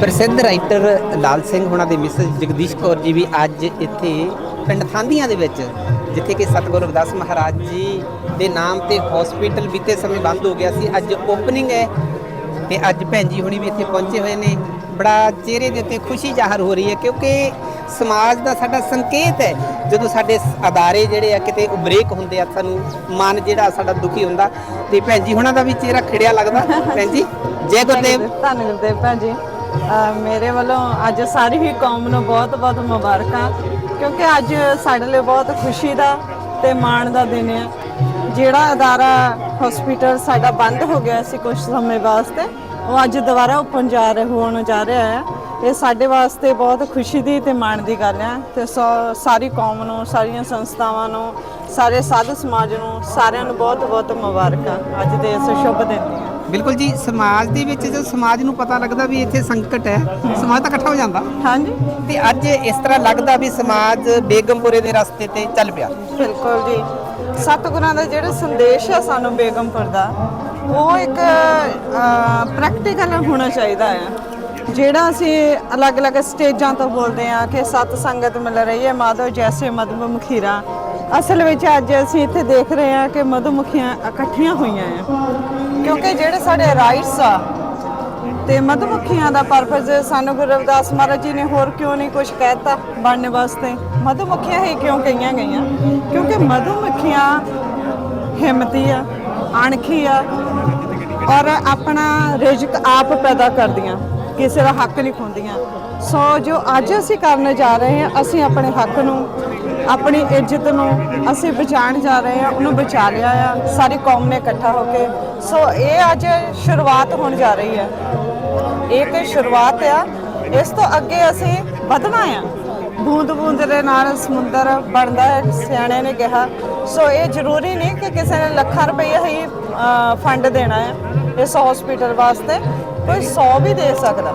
ਪ੍ਰਸਿੱਧ ਰਾਈਟਰ ਲਾਲ ਸਿੰਘ ਹੁਣਾਂ ਦੇ ਮਿਸਿਸ ਜਗਦੀਸ਼ ਕੌਰ ਜੀ ਵੀ ਅੱਜ ਇੱਥੇ ਪਿੰਡ ਥਾਂਦੀਆਂ ਦੇ ਵਿੱਚ, ਜਿੱਥੇ ਕਿ ਸਤਿਗੁਰੂ ਰਵਿਦਾਸ ਮਹਾਰਾਜ ਜੀ ਦੇ ਨਾਮ ਤੇ ਹਸਪੀਟਲ ਬੀਤੇ ਸਮੇਂ ਬੰਦ ਹੋ ਗਿਆ ਸੀ। ਅੱਜ ਓਪਨਿੰਗ ਹੈ ਤੇ ਅੱਜ ਭੈਣ ਜੀ ਹੁਣੀ ਵੀ ਇੱਥੇ ਪਹੁੰਚੇ ਹੋਏ ਨੇ। ਬੜਾ ਚਿਹਰੇ ਦੇ ਉੱਤੇ ਖੁਸ਼ੀ ਜ਼ਾਹਰ ਹੋ ਰਹੀ ਹੈ ਕਿਉਂਕਿ ਸਮਾਜ ਦਾ ਸਾਡਾ ਸੰਕੇਤ ਹੈ। ਜਦੋਂ ਸਾਡੇ ਅਦਾਰੇ ਜਿਹੜੇ ਆ ਕਿਤੇ ਬ੍ਰੇਕ ਹੁੰਦੇ ਆ, ਸਾਨੂੰ ਮਨ ਜਿਹੜਾ ਸਾਡਾ ਦੁਖੀ ਹੁੰਦਾ। ਤੇ ਭੈਣ ਜੀ ਹੁਣਾਂ ਦਾ ਵੀ ਚਿਹਰਾ ਖਿੜਿਆ ਲੱਗਦਾ। ਭੈਣ ਜੀ, ਜੈ ਗੁਰਦੇਵ। ਧੰਨ ਗੁਰਦੇਵ ਭੈਣ ਜੀ। ਮੇਰੇ ਵੱਲੋਂ ਅੱਜ ਸਾਰੀ ਹੀ ਕੌਮ ਨੂੰ ਬਹੁਤ-ਬਹੁਤ ਮੁਬਾਰਕਾਂ, ਕਿਉਂਕਿ ਅੱਜ ਸਾਡੇ ਲਈ ਬਹੁਤ ਖੁਸ਼ੀ ਦਾ ਤੇ ਮਾਣ ਦਾ ਦਿਨ ਹੈ ਜਿਹੜਾ ਅਦਾਰਾ ਹਸਪੀਟਲ ਸਾਡਾ ਬੰਦ ਹੋ ਗਿਆ ਸੀ ਕੁਝ ਸਮੇਂ ਵਾਸਤੇ, ਉਹ ਅੱਜ ਦੁਬਾਰਾ ਓਪਨ ਜਾ ਰਿਹਾ, ਹੋਣ ਜਾ ਰਿਹਾ ਹੈ ਇਹ ਸਾਡੇ ਵਾਸਤੇ ਬਹੁਤ ਖੁਸ਼ੀ ਦੀ ਤੇ ਮਾਣ ਦੀ ਗੱਲ ਹੈ ਤੇ ਸਾ- ਸਾਰੀ ਕੌਮ ਨੂੰ, ਸਾਰੀਆਂ ਸੰਸਥਾਵਾਂ ਨੂੰ ਸਾਰੇ ਸਾਧ ਸਮਾਜ ਨੂੰ ਸਾਰਿਆਂ ਨੂੰ ਬਹੁਤ-ਬਹੁਤ ਮੁਬਾਰਕਾਂ ਅੱਜ ਦੇ ਇਸ ਸ਼ੁਭ ਦਿਨ ਦੀਆਂ। ਬਿਲਕੁਲ ਜੀ ਸਮਾਜ ਦੇ ਵਿੱਚ ਜਦੋਂ ਸਮਾਜ ਨੂੰ ਪਤਾ ਲੱਗਦਾ ਵੀ ਇੱਥੇ ਸੰਕਟ ਹੈ ਸਮਾਜ ਤਾਂ ਇਕੱਠਾ ਹੋ ਜਾਂਦਾ। ਹਾਂਜੀ। ਤੇ ਅੱਜ ਇਸ ਤਰ੍ਹਾਂ ਲੱਗਦਾ ਵੀ ਸਮਾਜ ਬੇਗਮਪੁਰੇ ਦੇ ਰਸਤੇ ਤੇ ਚੱਲ ਪਿਆ। ਬਿਲਕੁਲ ਜੀ। ਸਤਿਗੁਰਾਂ ਦਾ ਜਿਹੜਾ ਸੰਦੇਸ਼ ਆ ਸਾਨੂੰ ਬੇਗਮਪੁਰ ਦਾ ਉਹ ਇੱਕ ਪ੍ਰੈਕਟੀਕਲ ਹੋਣਾ ਚਾਹੀਦਾ ਹੈ। ਜਿਹੜਾ ਅਸੀਂ ਅਲੱਗ-ਅਲੱਗ ਸਟੇਜਾਂ ਤੋਂ ਬੋਲਦੇ ਆ ਕਿ ਸਤ ਸੰਗਤ ਮਿਲ ਰਹੀ ਹੈ ਮਾਧਵ ਜੈਸੇ ਮਧੂ ਮਖੀਰਾ ਅਸਲ ਵਿੱਚ ਅੱਜ ਅਸੀਂ ਇੱਥੇ ਦੇਖ ਰਹੇ ਹਾਂ ਕਿ ਮਧੂਮੱਖੀਆਂ ਇਕੱਠੀਆਂ ਹੋਈਆਂ ਆ। ਕਿਉਂਕਿ ਜਿਹੜੇ ਸਾਡੇ ਰਾਈਟਸ ਆ ਤੇ ਮਧੂਮੱਖੀਆਂ ਦਾ ਪਰਪਸ ਸਾਨੂੰ ਗੁਰੂ ਰਵਿਦਾਸ ਮਹਾਰਾਜ ਜੀ ਨੇ ਹੋਰ ਕਿਉਂ ਨਹੀਂ ਕੁਝ ਕਹਿਤਾ ਬਣਨ ਵਾਸਤੇ? ਮਧੂਮੱਖੀਆਂ ਹੀ ਕਿਉਂ ਕਹੀਆਂ ਗਈਆਂ? ਕਿਉਂਕਿ ਮਧੂਮੱਖੀਆਂ ਹਿੰਮਤੀ ਆ, ਅਣਖੀ ਆ ਔਰ ਆਪਣਾ ਰਿਜ਼ਕ ਆਪ ਪੈਦਾ ਕਰਦੀਆਂ, ਕਿਸੇ ਦਾ ਹੱਕ ਨਹੀਂ ਖੁੰਦੀਆਂ। ਸੋ ਜੋ ਅੱਜ ਅਸੀਂ ਕਰਨ ਜਾ ਰਹੇ ਹਾਂ, ਅਸੀਂ ਆਪਣੇ ਹੱਕ ਨੂੰ ਆਪਣੀ ਇੱਜ਼ਤ ਨੂੰ ਅਸੀਂ ਬਚਾਉਣ ਜਾ ਰਹੇ ਹਾਂ, ਉਹਨੂੰ ਬਚਾ ਲਿਆ ਆ। ਸਾਰੀ ਕੌਮ ਨੇ ਇਕੱਠਾ ਹੋ ਕੇ। ਸੋ ਇਹ ਅੱਜ ਸ਼ੁਰੂਆਤ ਹੋਣ ਜਾ ਰਹੀ ਹੈ। ਇਹ ਇੱਕ ਸ਼ੁਰੂਆਤ ਆ। ਇਸ ਤੋਂ ਅੱਗੇ ਅਸੀਂ ਵਧਣਾ ਆ। ਬੂੰਦ ਬੂੰਦ ਦੇ ਨਾਲ ਸਮੁੰਦਰ ਬਣਦਾ ਹੈ ਸਿਆਣੇ ਨੇ ਕਿਹਾ। ਸੋ ਇਹ ਜ਼ਰੂਰੀ ਨਹੀਂ ਕਿ ਕਿਸੇ ਨੇ ਲੱਖਾਂ ਰੁਪਏ ਹੀ ਫੰਡ ਦੇਣਾ ਹੈ ਇਸ ਹਸਪੀਟਲ ਵਾਸਤੇ। ਕੋਈ 100 ਵੀ ਦੇ ਸਕਦਾ।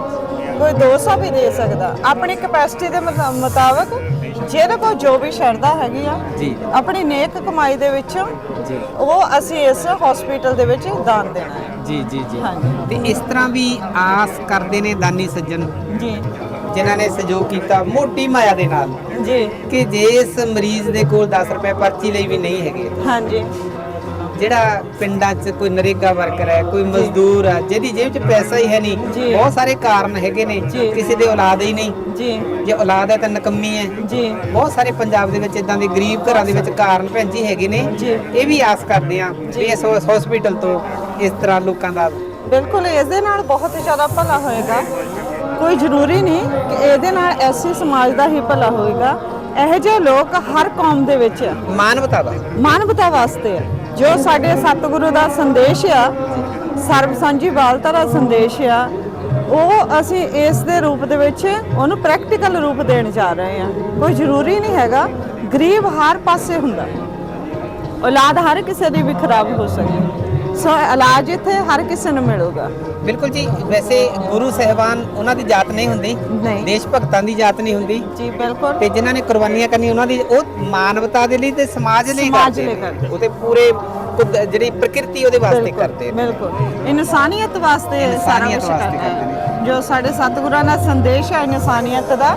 ਕੋਈ 200 ਵੀ ਦੇ ਸਕਦਾ। ਆਪਣੀ ਕਪੈਸਿਟੀ ਦੇ ਮੁਤਾ- ਮੁਤਾਬਕ ਜਿਹਦੇ ਕੋਲ ਜੋ ਵੀ ਸ਼ਰਧਾ ਹੈਗੀ ਆ ਜੀ। ਆਪਣੀ ਨੇਕ ਕਮਾਈ ਦੇ ਵਿੱਚੋਂ ਜੀ। ਉਹ ਅਸੀਂ ਇਸ ਹਸਪੀਟਲ ਦੇ ਵਿੱਚ ਦਾਨ ਦੇਣਾ ਹੈ। ਜੀ ਜੀ ਜੀ। ਹਾਂਜੀ। ਤੇ ਇਸ ਤਰ੍ਹਾਂ ਵੀ ਆਸ ਕਰਦੇ ਨੇ ਦਾਨੀ ਸੱਜਣ ਜੀ। ਜਿਨ੍ਹਾਂ ਨੇ ਸਹਿਯੋਗ ਕੀਤਾ ਮੋਟੀ ਮਾਇਆ ਦੇ ਨਾਲ ਜੀ। ਕਿ ਜੇ ਇਸ ਮਰੀਜ਼ ਦੇ ਕੋਲ 10 ਰੁਪਏ ਪਰਚੀ ਲਈ ਵੀ ਨਹੀਂ ਹੈਗੇ। ਹਾਂਜੀ। ਜਿਹੜਾ ਪਿੰਡਾਂ 'ਚ ਕੋਈ ਨਰੇਗਾ ਵਰਕਰ ਹੈ ਕੋਈ ਮਜ਼ਦੂਰ ਆ ਜਿਹਦੀ ਜੇਬ 'ਚ ਪੈਸਾ ਹੀ ਹੈ ਨਹੀਂ ਜੀ। ਬਹੁਤ ਸਾਰੇ ਕਾਰਨ ਹੈਗੇ ਨੇ ਜੀ। ਕਿਸੇ ਦੇ ਔਲਾਦ ਹੀ ਨਹੀਂ। ਜੀ। ਜੇ ਔਲਾਦ ਹੈ ਤਾਂ ਨਕੰਮੀ ਹੈ। ਜੀ। ਬਹੁਤ ਸਾਰੇ ਪੰਜਾਬ ਦੇ ਵਿੱਚ ਇਦਾਂ ਦੇ ਗਰੀਬ ਘਰਾਂ ਦੇ ਵਿੱਚ ਕਾਰਨ ਭੈਣ ਜੀ ਹੈਗੇ ਨੇ। ਜੀ। ਇਹ ਵੀ ਆਸ ਕਰਦੇ ਆ ਵੀ ਇਸ ਹਸਪੀਟਲ ਤੋਂ ਇਸ ਤਰ੍ਹਾਂ ਲੋਕਾਂ ਦਾ ਬਿਲਕੁਲ ਇਸ ਦੇ ਨਾਲ ਬਹੁਤ ਜ਼ਿਆਦਾ ਭਲਾ ਹੋਏਗਾ। ਕੋਈ ਜ਼ਰੂਰੀ ਨਹੀਂ ਕਿ ਇਹਦੇ ਨਾਲ ਐਸੀ ਸਮਾਜ ਦਾ ਹੀ ਭਲਾ ਹੋਏਗਾ। ਇਹੋ ਜਿਹੇ ਲੋਕ ਹਰ ਕੌਮ ਦੇ ਵਿੱਚ ਆ ਮਾਨਵਤਾ ਦਾ। ਮਾਨਵਤਾ ਵਾਸਤੇ ਆ ਜੋ ਸਾਡੇ ਸਤਿਗੁਰੂ ਦਾ ਸੰਦੇਸ਼ ਆ, ਸਰਬ ਸਾਂਝੀ ਵਾਲਤਾ ਦਾ ਸੰਦੇਸ਼ ਆ, ਉਹ ਅਸੀਂ ਇਸ ਦੇ ਰੂਪ ਦੇ ਵਿੱਚ ਉਹਨੂੰ ਪ੍ਰੈਕਟੀਕਲ ਰੂਪ ਦੇਣ ਜਾ ਰਹੇ ਹਾਂ। ਕੋਈ ਜ਼ਰੂਰੀ ਨਹੀਂ ਹੈਗਾ, ਗਰੀਬ ਹਰ ਪਾਸੇ ਹੁੰਦਾ। ਔਲਾਦ ਹਰ ਕਿਸੇ ਦੀ ਵੀ ਖਰਾਬ ਹੋ ਸਕਦੀ। ਸੋ ਇਲਾਜ ਇੱਥੇ ਹਰ ਕਿਸੇ ਨੂੰ ਮਿਲੂਗਾ। ਬਿਲਕੁਲ ਜੀ ਵੈਸੇ ਗੁਰੂ ਸਹਿਬਾਨ ਉਹਨਾਂ ਦੀ ਜਾਤ ਨਹੀਂ ਹੁੰਦੀ ਨਹੀਂ। ਦੇਸ਼ ਭਗਤਾਂ ਦੀ ਜਾਤ ਨਹੀਂ ਹੁੰਦੀ। ਜੀ ਬਿਲਕੁਲ। ਤੇ ਜਿਨ੍ਹਾਂ ਨੇ ਕੁਰਬਾਨੀਆਂ ਕਰਨੀਆਂ ਉਹਨਾਂ ਦੀ ਉਹ ਮਾਨਵਤਾ ਦੇ ਲਈ ਤੇ ਸਮਾਜ ਲਈ ਸਮਾਜ ਕਰਦੇ ਲਈ ਨੇ। ਕਰਦੇ। ਉਹ ਤੇ ਪੂਰੇ ਕੁਦ- ਜਿਹੜੀ ਪ੍ਰਕਿਰਤੀ ਉਹਦੇ ਵਾਸਤੇ ਕਰਦੇ ਨੇ। ਬਿਲਕੁਲ। ਇਨਸਾਨੀਅਤ ਵਾਸਤੇ ਸਾਰਾ ਇਨਸਾਨੀਅਤ ਕੁਝ ਵਾਸਤੇ ਕਰਦੇ ਕਰਦੇ ਹੈ। ਜੋ ਸਾਡੇ ਸਤਿਗੁਰਾਂ ਦਾ ਸੰਦੇਸ਼ ਹੈ ਇਨਸਾਨੀਅਤ ਦਾ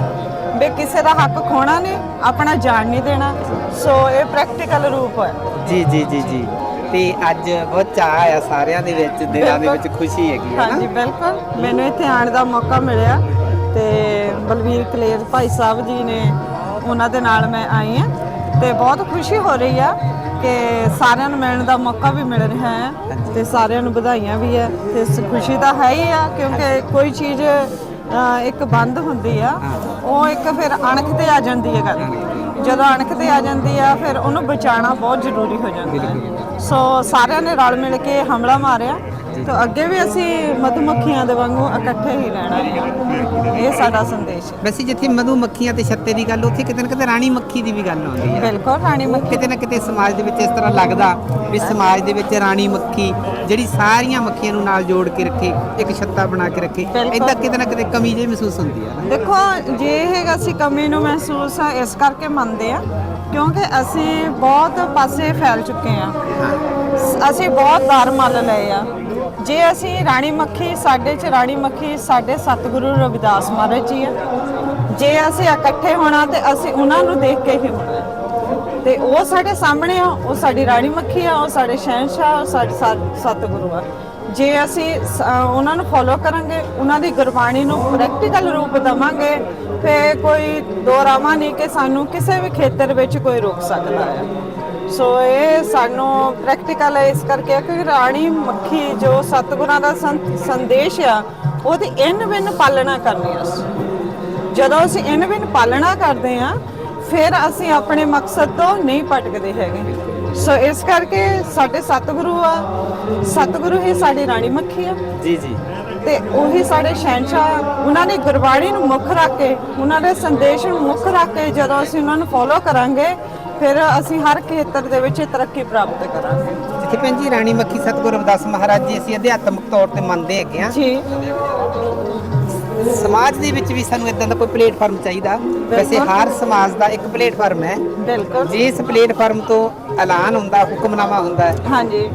ਵੀ ਕਿਸੇ ਦਾ ਹੱਕ ਖੋਣਾ ਨਹੀਂ ਆਪਣਾ ਜਾਨ ਨਹੀਂ ਦੇਣਾ। ਸੋ ਇਹ ਪ੍ਰੈਕਟੀਕਲ ਰੂਪ ਹੈ। ਜੀ ਜੀ ਜੀ ਜੀ। ਤੇ ਅੱਜ ਬਹੁਤ ਚਾਹ ਆ ਸਾਰਿਆਂ ਦੇ ਵਿੱਚ ਦਿਲਾਂ ਦੇ ਵਿੱਚ। ਖੁਸ਼ੀ ਹੈਗੀ ਹੈ ਹਾਂਜੀ ਨਾ ਬਿਲਕੁਲ। ਮੈਨੂੰ ਇੱਥੇ ਆਉਣ ਦਾ ਮੌਕਾ ਮਿਲਿਆ ਤੇ ਬਲਵੀਰ ਕਲੇਰ ਭਾਈ ਸਾਹਿਬ ਜੀ ਨੇ ਉਹਨਾਂ ਦੇ ਨਾਲ ਮੈਂ ਆਈ ਹਾਂ ਤੇ ਬਹੁਤ ਖੁਸ਼ੀ ਹੋ ਰਹੀ ਆ ਕਿ ਸਾਰਿਆਂ ਨੂੰ ਮਿਲਣ ਦਾ ਮੌਕਾ ਵੀ ਮਿਲ ਰਿਹਾ ਹੈ ਤੇ ਸਾਰਿਆਂ ਨੂੰ ਵਧਾਈਆਂ ਵੀ ਹੈ ਤੇ ਇਸ ਖੁਸ਼ੀ ਤਾਂ ਹੈ ਹੀ ਆ ਕਿਉਂਕਿ ਕੋਈ ਚੀਜ਼ ਅ, ਇੱਕ ਬੰਦ ਹੁੰਦੀ ਆ ਉਹ ਇੱਕ ਫਿਰ ਅਣਖ ਤੇ ਆ ਜਾਂਦੀ ਹੈ ਗੱਲ। ਜਦੋਂ ਅਣਖ ਤੇ ਆ ਜਾਂਦੀ ਆ ਫਿਰ ਉਹਨੂੰ ਬਚਾਉਣਾ ਬਹੁਤ ਜ਼ਰੂਰੀ ਹੋ ਜਾਂਦਾ ਹੈ। ਸੋ ਸਾਰਿਆਂ ਨੇ ਰਲ ਮਿਲ ਕੇ ਹਮਲਾ ਮਾਰਿਆ। ਤਾਂ ਅੱਗੇ ਵੀ ਅਸੀਂ ਮਧੂਮੱਖੀਆਂ ਦੇ ਵਾਂਗੂ ਇਕੱਠੇ ਹੀ ਰਹਿਣਾ। ਇਹ ਸਾਡਾ ਸੰਦੇਸ਼ ਹੈ। ਵੈਸੇ ਜਿੱਥੇ ਮਧੂ ਮੱਖੀਆਂ ਤੇ ਛੱਤੇ ਦੀ ਗੱਲ ਉੱਥੇ ਕਿਤੇ ਨਾ ਕਿਤੇ ਰਾਣੀ ਮੱਖੀ ਦੀ ਵੀ ਗੱਲ ਆਉਂਦੀ ਹੈ। ਬਿਲਕੁਲ ਰਾਣੀ ਮੱਖੀ। ਕਿਤੇ ਨਾ ਕਿਤੇ ਸਮਾਜ ਦੇ ਵਿੱਚ ਇਸ ਤਰ੍ਹਾਂ ਲੱਗਦਾ ਵੀ ਸਮਾਜ ਦੇ ਵਿੱਚ ਰਾਣੀ ਮੱਖੀ ਜਿਹੜੀ ਸਾਰੀਆਂ ਮੱਖੀਆਂ ਨੂੰ ਨਾਲ ਜੋੜ ਕੇ ਰੱਖੇ ਇੱਕ ਛੱਤਾ ਬਣਾ ਕੇ ਰੱਖੇ। ਇਦਾਂ ਕਿਤੇ ਨਾ ਕਿਤੇ ਕਮੀ ਜਿਹੀ ਮਹਿਸੂਸ ਹੁੰਦੀ ਹੈ ਦੇਖੋ ਜੇ ਇਹ ਅਸੀਂ ਕਮੀ ਨੂੰ ਮਹਿਸੂਸ ਇਸ ਕਰਕੇ ਮੰਨਦੇ ਆ ਕਿਉਂਕਿ ਅਸੀਂ ਬਹੁਤ ਪਾਸੇ ਫੈਲ ਚੁੱਕੇ ਆ। ਅਸੀਂ ਬਹੁਤ ਦਰ ਮੰਨ ਲਏ ਆ। ਜੇ ਅਸੀਂ ਰਾਣੀ ਮੱਖੀ, ਸਾਡੇ ਚ ਰਾਣੀ ਮੱਖੀ, ਸਾਡੇ ਸਤਿਗੁਰੂ ਰਵਿਦਾਸ ਮਹਾਰਾਜ ਜੀ ਆ। ਜੇ ਅਸੀਂ ਇਕੱਠੇ ਹੋਣਾ ਤੇ ਅਸੀਂ ਉਹਨਾਂ ਨੂੰ ਦੇਖ ਕੇ ਹੀ ਹੋਣਾ ਤੇ ਉਹ ਸਾਡੇ ਸਾਹਮਣੇ ਆ, ਉਹ ਸਾਡੀ ਰਾਣੀ ਮੱਖੀ ਆ, ਉਹ ਸਾਡੇ ਸ਼ਹਿਨशाह ਉਹ ਸਾਡੇ ਸਤ- ਸਤਿਗੁਰੂ ਆ। ਜੇ ਅਸੀਂ ਸ- ਉਹਨਾਂ ਨੂੰ ਫੋਲੋ ਕਰਾਂਗੇ, ਉਹਨਾਂ ਦੀ ਗੁਰਬਾਣੀ ਨੂੰ ਪ੍ਰੈਕਟੀਕਲ ਰੂਪ ਦਵਾਂਗੇ ਫੇ ਕੋਈ ਦੋਰਾਵਾ ਨਹੀਂ ਕਿ ਸਾਨੂੰ ਕਿਸੇ ਵੀ ਖੇਤਰ ਵਿੱਚ ਕੋਈ ਰੋਕ ਸਕਦਾ ਹੈ ਸੋ ਇਹ ਸਾਨੂੰ ਪ੍ਰੈਕਟੀਕਲ ਇਸ ਕਰਕੇ ਕਿ ਰਾਣੀ ਮੱਖੀ ਜੋ ਸਤਿਗੁਰਾਂ ਦਾ ਸੰਦੇਸ਼ ਆ ਉਹਦੀ ਇਨ ਬਿਨ ਪਾਲਣਾ ਕਰਨੀ ਆ ਜਦੋਂ ਅਸੀਂ ਇਨ ਬਿਨ ਪਾਲਣਾ ਕਰਦੇ ਆ ਫਿਰ ਅਸੀਂ ਆਪਣੇ ਮਕਸਦ ਤੋਂ ਨਹੀਂ ਭਟਕਦੇ ਹੈਗੇ। ਸੋ ਇਸ ਕਰਕੇ ਸਾਡੇ ਸਤਿਗੁਰੂ ਆ ਸਤਿਗੁਰੂ ਹੀ ਸਾਡੀ ਰਾਣੀ ਮੱਖੀ ਆ। ਜੀ ਜੀ। ਤੇ ਉਹੀ ਸਾਡੇ ਸ਼ਹਿਨशाह। ਉਹਨਾਂ ਦੀ ਗੁਰਬਾਣੀ ਨੂੰ ਮੁੱਖ ਰੱਖ ਕੇ ਉਹਨਾਂ ਦੇ ਸੰਦੇਸ਼ ਨੂੰ ਮੁੱਖ ਰੱਖ ਕੇ ਜਦੋਂ ਅਸੀਂ ਉਹਨਾਂ ਨੂੰ ਫੋਲੋ ਕਰਾਂਗੇ ਫਿਰ ਅਸੀਂ ਹਰ ਖੇਤਰ ਦੇ ਵਿੱਚ ਤਰੱਕੀ ਪ੍ਰਾਪਤ ਕਰਾਂਗੇ। ਜਿੱਥੇ ਭੈਣ ਜੀ ਰਾਣੀ ਮੱਖੀ ਸਤਿਗੁਰੂ ਰਵਿਦਾਸ ਮਹਾਰਾਜ ਜੀ ਅਸੀਂ ਅਧਿਆਤਮਿਕ ਤੌਰ ਤੇ ਮੰਨਦੇ ਹੈਗੇ ਆ ਜੀ। ਸਮਾਜ ਦੇ ਵਿੱਚ ਵੀ ਸਾਨੂੰ ਇਦਾਂ ਦਾ ਕੋਈ ਪਲੇਟਫਾਰਮ ਚਾਹੀਦਾ। ਵੈਸੇ ਹਰ ਸਮਾਜ ਦਾ ਇੱਕ ਪਲੇਟਫਾਰਮ ਹੈ। ਬਿਲਕੁਲ। ਜਿਸ ਪਲੇਟਫਾਰਮ ਤੋਂ ਐਲਾਨ ਹੁੰਦਾ ਹੁਕਮਨਾਮਾ ਹੁੰਦਾ ਹੈ। ਹਾਂਜੀ।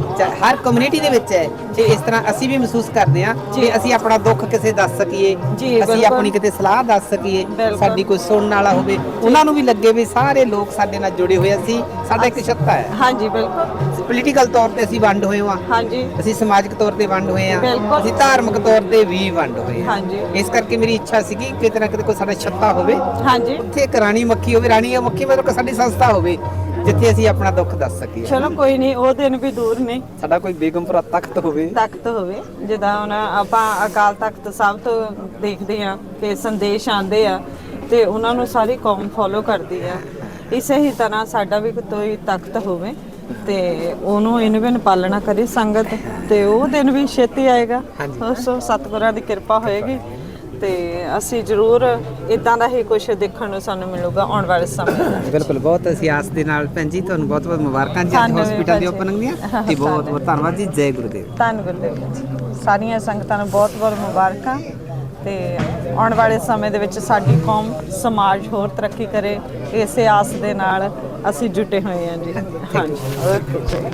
ਹਰ ਕਮਿਊਨਿਟੀ ਦੇ ਵਿੱਚ ਹੈ ਜੇ ਇਸ ਤਰ੍ਹਾਂ ਅਸੀਂ ਵੀ ਮਹਿਸੂਸ ਕਰਦੇ ਹਾਂ। ਕਿ ਅਸੀਂ ਆਪਣਾ ਦੁੱਖ ਕਿਸੇ ਦੱਸ ਸਕੀਏ। ਅਸੀਂ। ਆਪਣੀ ਕਿਤੇ ਸਲਾਹ ਦੱਸ ਸਕੀਏ। ਸਾਡੀ ਕੋਈ ਸੁਣਨ ਵਾਲਾ ਹੋਵੇ। ਉਹਨਾਂ ਨੂੰ ਵੀ ਲੱਗੇ ਵੀ ਸਾਰੇ ਲੋਕ ਸਾਡੇ ਨਾਲ ਜੁੜੇ ਹੋਏ ਅਸੀਂ ਸਾਡਾ ਇੱਕ ਛੱਤਾ ਹੈ। ਹਾਂਜੀ ਬਿਲਕੁਲ। ਪੋਲੀਟੀਕਲ ਤੌਰ ਤੇ ਅਸੀਂ ਵੰਡ ਹੋਏ ਹਾਂ। ਹਾਂਜੀ। ਅਸੀਂ ਸਮਾਜਿਕ ਤੌਰ ਤੇ ਵੰਡ ਹੋਏ ਹਾਂ। ਬਿਲਕੁਲ। ਅਸੀਂ ਧਾਰਮਿਕ ਤੌਰ ਤੇ ਵੀ ਵੰਡ ਹੋਏ ਹਾਂ। ਹਾਂਜੀ। ਇਸ ਕਰਕੇ ਮੇਰੀ ਇੱਛਾ ਸੀਗੀ ਕਿ ਕਿਤੇ ਨਾ ਕਿਤੇ ਕੋਈ ਸਾਡਾ ਛੱਤਾ ਹੋਵੇ। ਹਾਂਜੀ। ਉੱਥੇ ਇੱਕ ਰਾਣੀ ਮੱਖੀ ਹੋਵੇ। ਰਾਣੀ ਮੱਖੀ ਮਤਲਬ ਕਿ ਸਾਡੀ ਸੰਸਥਾ ਹੋਵੇ ਜਿੱਥੇ ਅਸੀਂ ਆਪਣਾ ਦੁੱਖ ਦੱਸ ਸਕੀਏ। ਚਲੋ ਕੋਈ ਨਹੀਂ ਉਹ ਦਿਨ ਵੀ ਦੂਰ ਨਹੀਂ ਸਾਡਾ ਕੋਈ ਬੇਗਮਪੁਰਾ ਤਖਤ ਹੋਵੇ। ਤਖਤ ਹੋਵੇ ਜਿੱਦਾਂ ਹੁਣ ਆਪਾਂ ਅਕਾਲ ਤਖਤ ਸਾਹਿਬ ਤੋਂ ਦੇਖਦੇ ਆ ਕਿ ਸੰਦੇਸ਼ ਆਉਂਦੇ ਆ ਤੇ ਉਹਨਾਂ ਨੂੰ ਸਾਰੀ ਕੌਮ ਫੋਲੋ ਕਰਦੀ ਆ। ਇਸੇ ਹੀ ਤਰ੍ਹਾਂ ਸਾਡਾ ਵੀ ਕੋਈ ਤਖਤ ਹੋਵੇ। ਤੇ ਉਹਨੂੰ ਇਹਨੂੰ ਵੀ ਪਾਲਣਾ ਕਰੇ ਸੰਗਤ ਤੇ ਉਹ ਦਿਨ ਵੀ ਛੇਤੀ ਆਏਗਾ। ਉਸ ਸਤਿਗੁਰਾਂ ਦੀ ਕਿਰਪਾ ਹੋਏਗੀ ਤੇ ਅਸੀਂ ਜ਼ਰੂਰ ਇਦਾਂ ਦਾ ਹੀ ਕੁਝ ਦੇਖਣ ਨੂੰ ਸਾਨੂੰ ਮਿਲੂਗਾ ਆਉਣ ਵਾਲੇ ਸਮੇਂ ਬਿਲਕੁਲ ਬਹੁਤ ਅਸੀਂ ਆਸ ਦੇ ਨਾਲ ਭੈਣ ਜੀ ਤੁਹਾਨੂੰ ਬਹੁਤ ਬਹੁਤ ਮੁਬਾਰਕਾਂ ਜੀ ਹਸਪੀਟਲ ਦੀ। ਓਪਨਿੰਗ ਦੀਆਂ ਤੇ ਬਹੁਤ ਬਹੁਤ ਧੰਨਵਾਦ ਜੀ ਜੈ ਗੁਰਦੇਵ ਧੰਨ ਗੁਰਦੇਵ ਸਾਰੀਆਂ ਸੰਗਤਾਂ ਨੂੰ ਬਹੁਤ ਬਹੁਤ ਮੁਬਾਰਕਾਂ ਤੇ ਆਉਣ ਵਾਲੇ ਸਮੇਂ ਦੇ ਵਿੱਚ ਸਾਡੀ ਕੌਮ ਸਮਾਜ ਹੋਰ ਤਰੱਕੀ ਕਰੇ ਇਸੇ ਆਸ ਦੇ ਨਾਲ ਅਸੀਂ ਜੁਟੇ ਹੋਏ ਹਾਂ ਜੀ। ਹਾਂਜੀ। ਓਕੇ